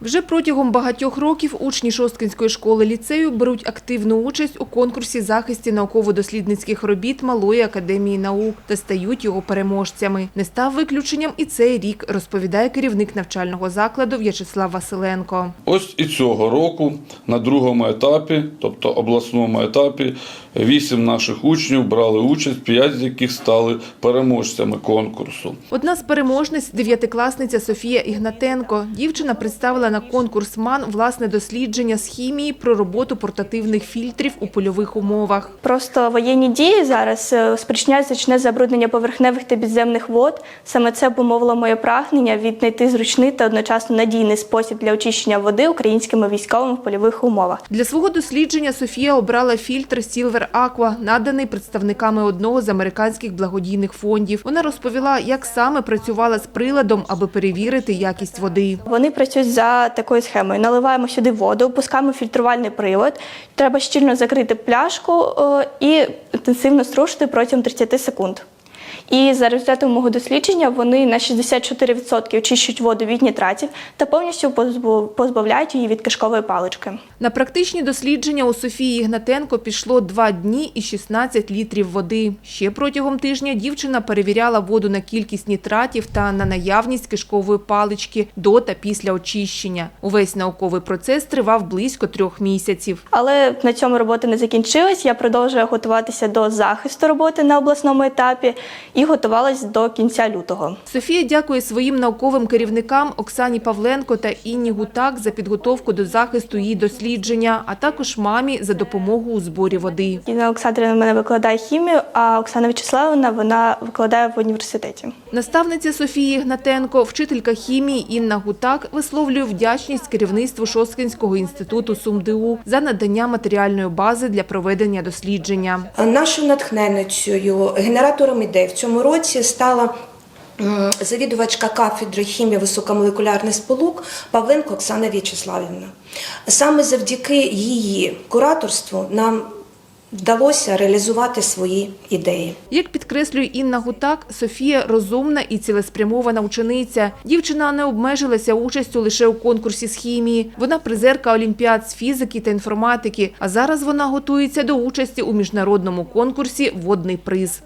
Вже протягом багатьох років учні Шосткинської школи ліцею беруть активну участь у конкурсі захисті науково-дослідницьких робіт Малої академії наук та стають його переможцями. Не став виключенням і цей рік, розповідає керівник навчального закладу В'ячеслав Василенко. Ось і цього року на другому етапі, тобто обласному етапі, вісім наших учнів брали участь, п'ять з яких стали переможцями конкурсу. Одна з переможниць – дев'ятикласниця Софія Ігнатенко. Дівчина представила на конкурс МАН власне дослідження з хімії про роботу портативних фільтрів у польових умовах. Просто воєнні дії зараз е, спричиняють значне забруднення поверхневих та підземних вод. Саме це обумовило моє прагнення віднайти зручний та одночасно надійний спосіб для очищення води українськими військовими в польових умовах. Для свого дослідження Софія обрала фільтр Silver Aqua, наданий представниками одного з американських благодійних фондів. Вона розповіла, як саме працювала з приладом, аби перевірити якість води. Вони працюють за такою схемою: наливаємо сюди воду, опускаємо фільтрувальний привод. Треба щільно закрити пляшку е, і інтенсивно струшити протягом 30 секунд. І за результатом мого дослідження вони на 64% очищують воду від нітратів та повністю позбав- позбавляють її від кишкової палички. На практичні дослідження у Софії Ігнатенко пішло два дні і 16 літрів води. Ще протягом тижня дівчина перевіряла воду на кількість нітратів та на наявність кишкової палички до та після очищення. Увесь науковий процес тривав близько трьох місяців. Але на цьому робота не закінчилась. Я продовжую готуватися до захисту роботи на обласному етапі і готувалась до кінця лютого. Софія дякує своїм науковим керівникам Оксані Павленко та Інні Гутак за підготовку до захисту її дослідження, а також мамі за допомогу у зборі води. Інна Олександрівна мене викладає хімію, а Оксана Вячеславовна вона викладає в університеті. Наставниця Софії Ігнатенко, вчителька хімії Інна Гутак висловлює вдячність керівництву Шосткинського інституту СумДУ за надання матеріальної бази для проведення дослідження. Нашою натхненницею, генератором ідей в цьому році стала завідувачка кафедри хімії високомолекулярних сполук Павленко Оксана В'ячеславівна. Саме завдяки її кураторству нам вдалося реалізувати свої ідеї. Як підкреслює Інна Гутак, Софія розумна і цілеспрямована учениця. Дівчина не обмежилася участю лише у конкурсі з хімії. Вона призерка олімпіад з фізики та інформатики. А зараз вона готується до участі у міжнародному конкурсі Водний приз.